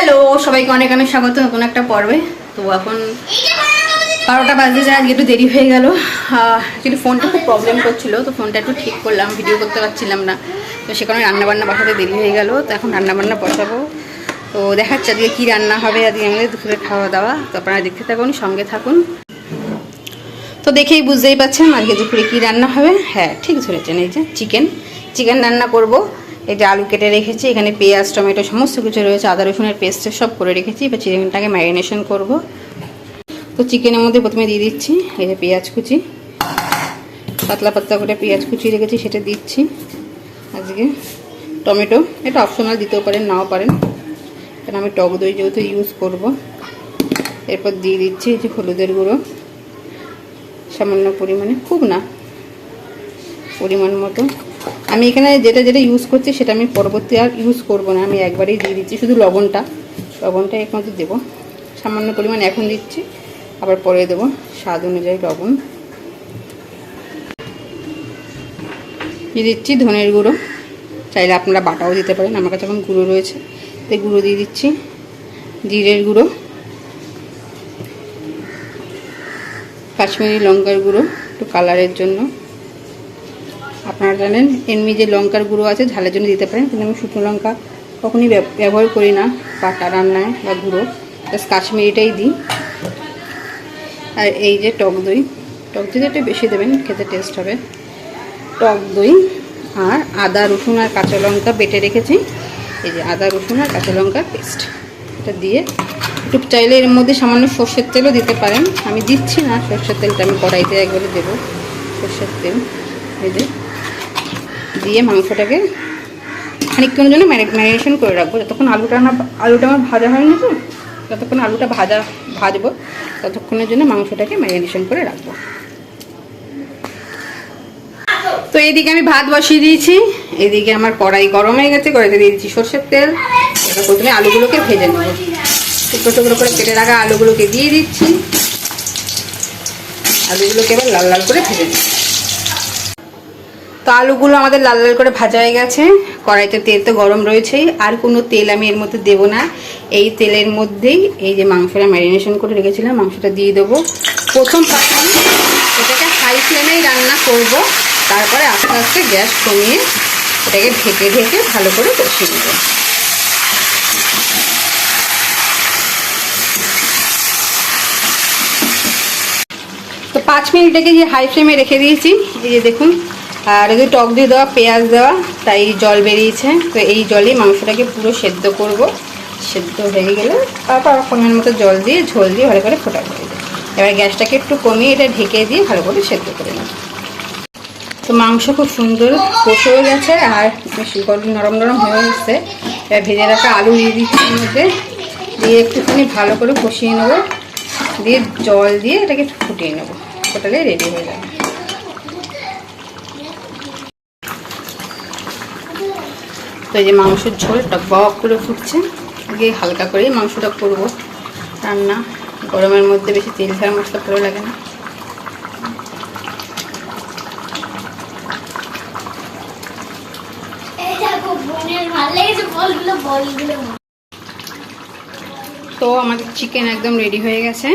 Hello, সবাইকে অনেক অনেক স্বাগত নতুন একটা পর্বে। তো এখন বারোটা বাজে যায়, আজকে একটু দেরি হয়ে গেল। কিন্তু ফোনটা খুব প্রবলেম করছিল, তো ফোনটা একটু ঠিক করলাম ভিডিও করতে পারছিলাম না। তো সে কারণে রান্নাবান্না বসাতে দেরি হয়ে গেল, তো এখন রান্নাবান্না বসাবো। তো দেখাচ্ছে আজকে কী রান্না হবে আজকে আমাদের দুপুরে খাওয়া দাওয়া। তো আপনারা দেখতে থাকুন, সঙ্গে থাকুন। তো দেখেই বুঝতেই পারছেন আজকে দুপুরে কী রান্না হবে। হ্যাঁ ঠিক ধরেছেন, এই যে চিকেন চিকেন রান্না করব। এই যে আলু কেটে রেখেছি, এখানে পেঁয়াজ, টমেটো, সমস্ত কিছু রয়েছে, আদা রসুনের পেস্ট সব করে রেখেছি। এবার চিকেনটাকে ম্যারিনেশন করব। তো চিকেনের মধ্যে প্রথমে দিয়ে দিচ্ছি এই যে পেঁয়াজ কুচি। পাতলা পাতলা করে পেঁয়াজ কুচি রেখেছি, সেটা দিচ্ছি। আজকে টমেটো, এটা অপশনাল দিতেও পারেন, নাও পারেন। কারণ আমি টক দই যেহেতু ইউজ করব। এরপর দিয়ে দিচ্ছি এই যে হলুদের গুঁড়ো। সামান্য পরিমাণে, খুব না, পরিমাণ মতো। আমি এখানে যেটা যেটা ইউজ করছি সেটা আমি পরবর্তী আর ইউজ করব না। আমি একবারেই দিয়ে দিচ্ছি শুধু লবণটা। লবণটা একমাত্র দেবো। সামান্য পরিমাণ এখন দিচ্ছি। আবার পরে দেবো স্বাদ অনুযায়ী লবণ। দিয়ে দিচ্ছি ধনের গুঁড়ো। চাইলে আপনারা বাটাও দিতে পারেন। আমার কাছে এখন গুঁড়ো রয়েছে। তাই গুঁড়ো দিয়ে দিচ্ছি জিরের গুঁড়ো। কাশ্মীরি লঙ্কার গুঁড়ো। একটু কালারের জন্য। আপনারা জানেন এমনি যে লঙ্কার গুঁড়ো আছে, ঝালের জন্য দিতে পারেন, কিন্তু আমি শুকনো লঙ্কা কখনই ব্যবহার করি না পাটা রান্নায় বা গুঁড়ো। জাস্ট কাশ্মীরিটাই দিই। আর এই যে টক দই টক দই একটু বেশি দেবেন, খেতে টেস্ট হবে। টক দই আর আদা, রসুন আর কাঁচা লঙ্কা বেটে রেখেছি। এই যে আদা, রসুন আর কাঁচা লঙ্কার পেস্ট এটা দিয়ে একটু চাইলে এর মধ্যে সামান্য সর্ষের তেলও দিতে পারেন। আমি দিচ্ছি না, সর্ষের তেলটা আমি কড়াইতে একবারে দেবো, সর্ষের তেল। এই যে দিয়ে মাংসটাকে খানিকক্ষণের জন্য ম্যারিনেশন করে রাখব। যতক্ষণ আলুটা না আলুটা আমার ভাজা হয়নি তো যতক্ষণ আলুটা ভাজা, ভাজবো, ততক্ষণের জন্য মাংসটাকে ম্যারিনেশন করে রাখব। তো এদিকে আমি ভাত বসিয়ে দিয়েছি, এদিকে আমার কড়াই গরম হয়ে গেছে, কড়াইতে দিয়ে দিচ্ছি সর্ষের তেল। এবার প্রথমে আলুগুলোকে ভেজে নেব। টুকরো টুকরো করে কেটে রাখা আলুগুলোকে দিয়ে দিচ্ছি। আলুগুলোকে এবার লাল লাল করে ভেজে দিচ্ছি তো আলুগুলো আমাদের লাল লাল করে ভাজা হয়ে গেছে। কড়াইতে তেল তো গরম রয়েছেই। আর কোনো তেল আমি এর মধ্যে দেবো না। এই তেলের মধ্যেই এই যে মাংসটা ম্যারিনেশন করে রেখেছিলাম, মাংসটা দিয়ে দেবো। প্রথম প্রথম এটাকে হাই ফ্লেমেই রান্না করব। তারপরে আস্তে আস্তে গ্যাস কমিয়ে এটাকে ঢেকে ঢেকে ভালো করে কষিয়ে নেব। তো পাঁচ মিনিট যে হাই ফ্লেমে রেখে দিয়েছি, এই যে দেখুন। আর যদি টক দিয়ে দেওয়া, পেঁয়াজ দেওয়া, তাই জল বেরিয়েছে। তো এই জলেই মাংসটাকে পুরো সেদ্ধ করব। সেদ্ধ হয়ে গেলে তারপর পরিমাণ মতো জল দিয়ে, ঝোল দিয়ে ভালো করে ফোটা করে দেবো এবার গ্যাসটাকে একটু কমিয়ে এটা ঢেকে দিয়ে ভালো করে সেদ্ধ করে নেব। তো মাংস খুব সুন্দর কষে হয়ে গেছে আর নরম নরম হয়ে গেছে এবার ভেজে রাখা আলু দিয়ে দিচ্ছি মধ্যে। দিয়ে একটুখানি ভালো করে কষিয়ে নেব। দিয়ে জল দিয়ে এটাকে ফুটিয়ে নেব। ফোটালে রেডি হয়ে যাবে। তো এই যে মাংসের ঝোল টকবক করে ফুটছে আগে হালকা করেই মাংসটা করব। রান্না গরমের মধ্যে বেশি তেল ঝাল মশলা ভালো লাগে না। তো আমাদের চিকেন একদম রেডি হয়ে গেছে।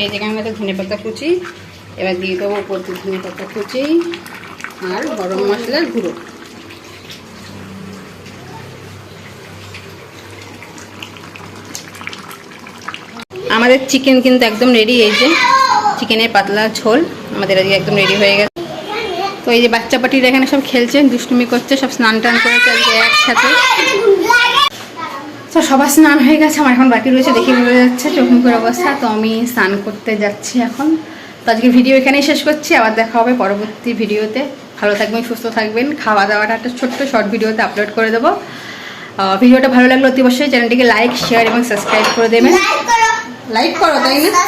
এই মধ্যে ধনে পাতা কুচি এবার দিয়ে দেবো উপর দিয়ে ধনে পাতা কুচি আর গরম মশলার গুঁড়ো। আমাদের চিকেন কিন্তু একদম রেডি এই যে চিকেনের পাতলা ঝোল আমাদের আজকে একদম রেডি হয়ে গেছে। তো এই যে বাচ্চা পাটিরা এখানে সব খেলছে, দুষ্টুমি করছে, সব স্নান টান করেছে আজকে একসাথে। তো সবার স্নান হয়ে গেছে, আমার এখন বাকি রয়েছে, দেখে বোঝা যাচ্ছে চোখ মুখের অবস্থা। তো আমি স্নান করতে যাচ্ছি এখন। তো আজকে ভিডিও এখানেই শেষ করছি, আবার দেখা হবে পরবর্তী ভিডিওতে। ভালো থাকবেন, সুস্থ থাকবেন। খাওয়া দাওয়াটা একটা ছোট্ট শর্ট ভিডিওতে আপলোড করে দেবো। ভিডিওটা ভালো লাগলে অতি অবশ্যই চ্যানেলটিকে লাইক শেয়ার এবং সাবস্ক্রাইব করে দেবেন। লাইক করো লাইক করো তাই না